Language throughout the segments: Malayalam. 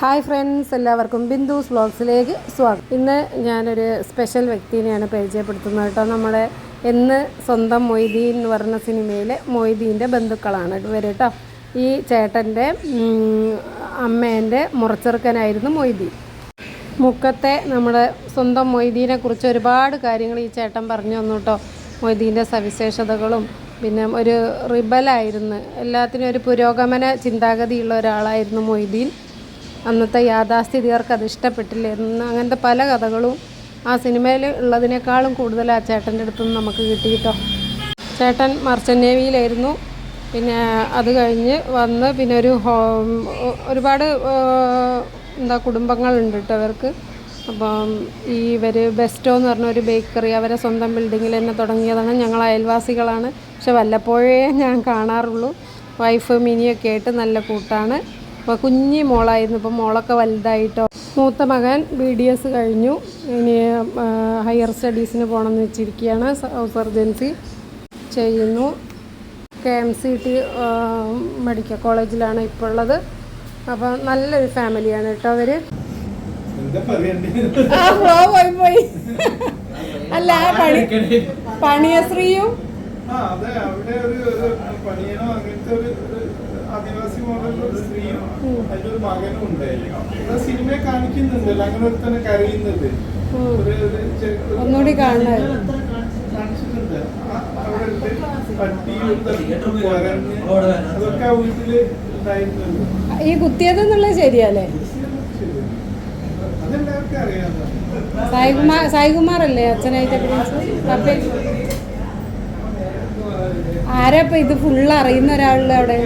ഹായ് ഫ്രണ്ട്സ് എല്ലാവർക്കും ബിന്ദുസ് വ്ളോഗ്സിലേക്ക് സ്വാഗതം. ഇന്ന് ഞാനൊരു സ്പെഷ്യൽ വ്യക്തിനെയാണ് പരിചയപ്പെടുത്തുന്നത് കേട്ടോ. നമ്മുടെ എന്ന് സ്വന്തം മൊയ്തീൻ എന്ന് പറഞ്ഞ സിനിമയിലെ മൊയ്തീന്റെ ബന്ധുക്കളാണ് ഇവർ കേട്ടോ. ഈ ചേട്ടന്റെ അമ്മേന്റെ മുറച്ചെറുക്കനായിരുന്നു മൊയ്തീൻ. മുക്കത്തെ നമ്മുടെ സ്വന്തം മൊയ്തീനെ കുറിച്ച് ഒരുപാട് കാര്യങ്ങൾ ഈ ചേട്ടൻ പറഞ്ഞു തന്നു കേട്ടോ. മൊയ്തീന്റെ സവിശേഷതകളും പിന്നെ ഒരു റിബലായിരുന്നു. എല്ലാത്തിനും ഒരു പുരോഗമന ചിന്താഗതിയുള്ള ഒരാളായിരുന്നു മൊയ്തീൻ. അന്നത്തെ യാഥാസ്ഥിതികർക്ക് അത് ഇഷ്ടപ്പെട്ടില്ലായിരുന്നു അങ്ങനത്തെ പല കഥകളും ആ സിനിമയിൽ ഉള്ളതിനേക്കാളും കൂടുതൽ ആ ചേട്ടന്റെ അടുത്ത് നിന്ന് നമുക്ക് കിട്ടി കേട്ടോ ചേട്ടൻ മർച്ചന്റ് നേവിയിലായിരുന്നു പിന്നെ അത് കഴിഞ്ഞ് വന്ന് പിന്നെ ഒരു ഹോ ഒരുപാട് എന്താ കുടുംബങ്ങളുണ്ട് കേട്ടോ അവർക്ക്. അപ്പം ഈ ഇവർ ബെസ്റ്റോ എന്ന് പറഞ്ഞ ഒരു ബേക്കറി അവരെ സ്വന്തം ബിൽഡിങ്ങിൽ തന്നെ തുടങ്ങിയതാണ്. ഞങ്ങൾ അയൽവാസികളാണ്. പക്ഷെ വല്ലപ്പോഴേ ഞാൻ കാണാറുള്ളൂ. വൈഫ് മിനിയൊക്കെ ആയിട്ട് നല്ല കൂട്ടാണ്. അപ്പോൾ കുഞ്ഞി മോളായിരുന്നു. ഇപ്പോൾ മോളൊക്കെ വലുതായിട്ടോ. മൂത്ത മകൻ ബി ഡി എസ് കഴിഞ്ഞു. ഇനി ഹയർ സ്റ്റഡീസിന് പോകണമെന്ന് വെച്ചിരിക്കുകയാണ് സർജൻസി ചെയ്യുന്നു. K M C T medical കോളേജിലാണ് ഇപ്പോൾ ഉള്ളത് അപ്പോൾ നല്ലൊരു ഫാമിലിയാണ് കേട്ടോ അവർ പോയി പോയി അല്ല പണി പണിയശ്രീയും അതെ അവിടെ പണിയനോ ഒരു ആദിവാസി മോഡലിൽ ഒരു സ്ത്രീയും അതിന്റെ ഒരു മകനും ഉണ്ടായിരുന്നു ആ സിനിമയെ കാണിക്കുന്നുണ്ടല്ലോ അങ്ങനെ ഒരു തന്നെ കരയുന്നത്. ഒന്നുകൂടി. കാണിച്ചിട്ടുണ്ട്. അവിടെ പട്ടി അതൊക്കെ ആ വീട്ടിൽ ഉണ്ടായിരുന്നുണ്ട് ഈ കുത്തിയത് എന്നുള്ളത് ശരിയല്ലേ? ശരി. അതെല്ലാവർക്കും അറിയാവുന്നതാണ് സായികുമാർ അല്ലേ അച്ഛനായിട്ട് അഭിനയിച്ചത്? പപ്പ ആരാ ഇപ്പൊ ഇത് ഫുള്ള് അറിയുന്ന ഒരാളുടെ അവിടെ.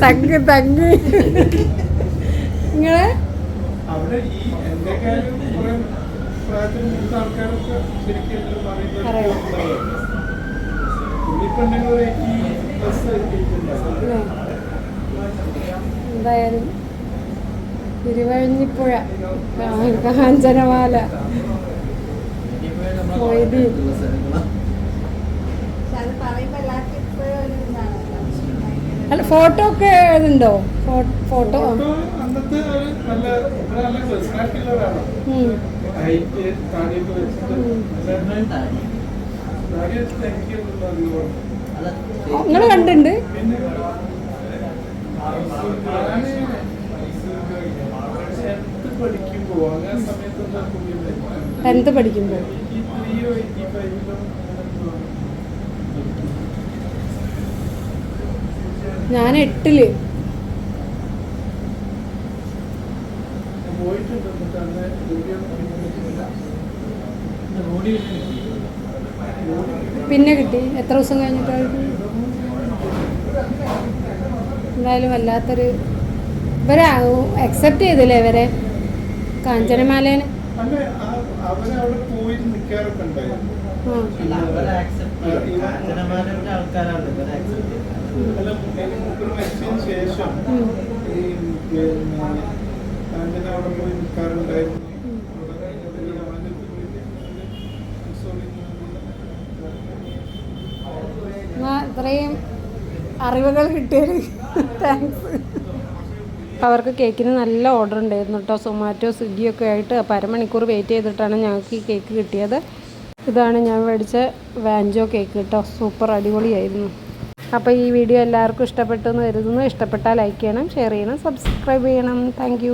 തങ്ക് തങ്ക് നിങ്ങൾ? എന്തായാലും തിരുവഴിഞ്ഞിപ്പുഴ കാഞ്ചനമാല. മൊയ്തീൻ അല്ല ഫോട്ടോ ഒക്കെ ഉണ്ടോ ഫോ- ഫോട്ടോ ഫോട്ടോ അന്നത്തെ ഒരു നല്ല നല്ല പേഴ്സണാലിറ്റി ഉള്ള ഒരാളാണ്. ഹൈറ്റ് താടിയൊക്കെ വെച്ചിട്ട്. നിങ്ങൾ കണ്ടിട്ടുണ്ട്? ടെൻത്ത് പഠിക്കുമ്പോൾ ഞാൻ എട്ടിൽ. പിന്നെ കിട്ടി. എത്ര ദിവസം കഴിഞ്ഞിട്ടായിരുന്നു എന്തായാലും വല്ലാത്തൊരു ഇവരെ അക്സെപ്റ്റ് ചെയ്തില്ലേ ഇവരെ? കാഞ്ചനമാലേനെ ആൾക്കാരാണ് ശേഷം ഈ ഇത്രയും അറിവുകൾ കിട്ടിയത് താങ്ക്സ് അവർക്ക് കേക്കിന് നല്ല ഓർഡർ ഉണ്ടായിരുന്നു കേട്ടോ സൊമാറ്റോ സ്വിഗ്ഗിയൊക്കെ ആയിട്ട് അപ്പോൾ അരമണിക്കൂർ വെയിറ്റ് ചെയ്തിട്ടാണ് ഞങ്ങൾക്ക് ഈ കേക്ക് കിട്ടിയത്. ഇതാണ് ഞാൻ മേടിച്ച വാൻജോ കേക്ക് കേട്ടോ സൂപ്പർ അടിപൊളിയായിരുന്നു. അപ്പോൾ ഈ വീഡിയോ എല്ലാവർക്കും ഇഷ്ടപ്പെട്ടു എന്ന് കരുതുന്നു. ഇഷ്ടപ്പെട്ടാൽ ലൈക്ക് ചെയ്യണം ഷെയർ ചെയ്യണം സബ്സ്ക്രൈബ് ചെയ്യണം. താങ്ക്